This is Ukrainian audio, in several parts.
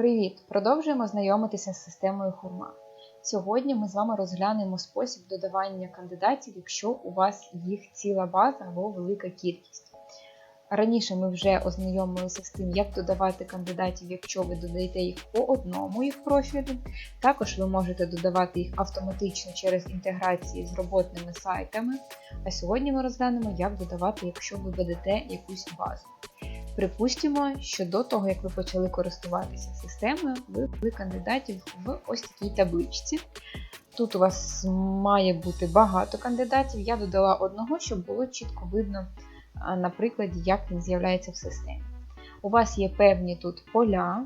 Привіт! Продовжуємо знайомитися з системою Хурма. Сьогодні ми з вами розглянемо спосіб додавання кандидатів, якщо у вас їх ціла база або велика кількість. Раніше ми вже ознайомилися з тим, як додавати кандидатів, якщо ви додаєте їх по одному їх профілю. Також ви можете додавати їх автоматично через інтеграції з роботними сайтами. А сьогодні ми розглянемо, як додавати, якщо ви ведете якусь базу. Припустимо, що до того, як ви почали користуватися системою, ви ввели кандидатів в ось такій табличці. Тут у вас має бути багато кандидатів. Я додала одного, щоб було чітко видно, на прикладі, як він з'являється в системі. У вас є певні тут поля,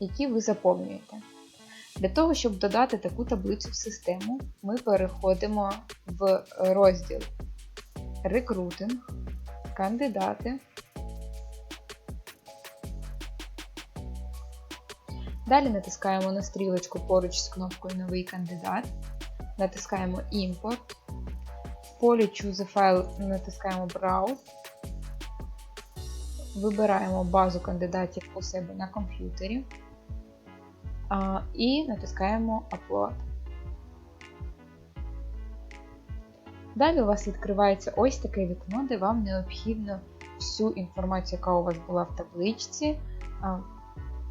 які ви заповнюєте. Для того, щоб додати таку таблицю в систему, ми переходимо в розділ Рекрутинг, кандидати. Далі натискаємо на стрілочку поруч з кнопкою Новий кандидат, натискаємо Імпорт. В полі Choose File натискаємо Browse, вибираємо базу кандидатів у себе на комп'ютері і натискаємо Upload. Далі у вас відкривається ось таке вікно, де вам необхідно всю інформацію, яка у вас була в табличці,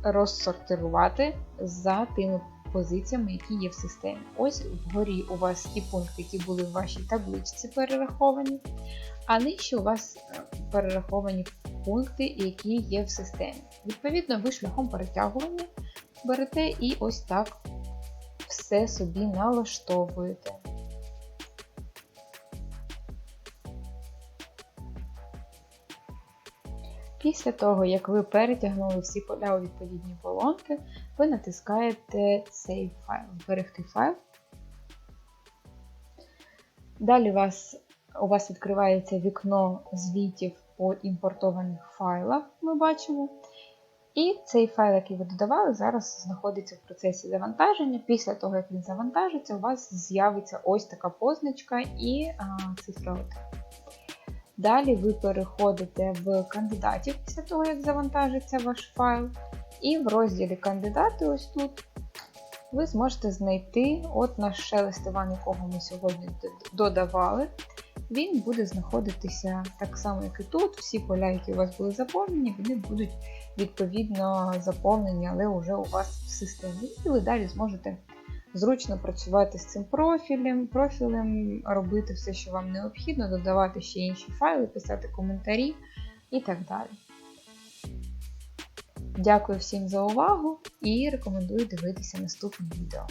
розсортирувати за тими позиціями, які є в системі. Ось вгорі у вас ті пункти, які були в вашій табличці перераховані, а нижче у вас е, перераховані пункти, які є в системі. Відповідно, ви шляхом перетягування берете і ось так все собі налаштовуєте. Після того, як ви перетягнули всі поля у відповідні колонки, ви натискаєте Save файл, зберегти файл. Далі у вас, у вас відкривається вікно звітів по імпортованих файлах, ми бачимо. І цей файл, який ви додавали, зараз знаходиться в процесі завантаження. Після того, як він завантажиться, у вас з'явиться ось така позначка і а, цифра 1. Далі ви переходите в кандидатів після того, як завантажиться ваш файл. І в розділі Кандидати, ось тут, ви зможете знайти от наш шелест Іван, якого ми сьогодні додавали. Він буде знаходитися так само, як і тут. Всі поля, які у вас були заповнені, вони будуть відповідно заповнені, але вже у вас в системі. І ви далі зможете зручно працювати з цим профілем, профілем, робити все, що вам необхідно, додавати ще інші файли, писати коментарі і так далі. Дякую всім за увагу і рекомендую дивитися наступне відео.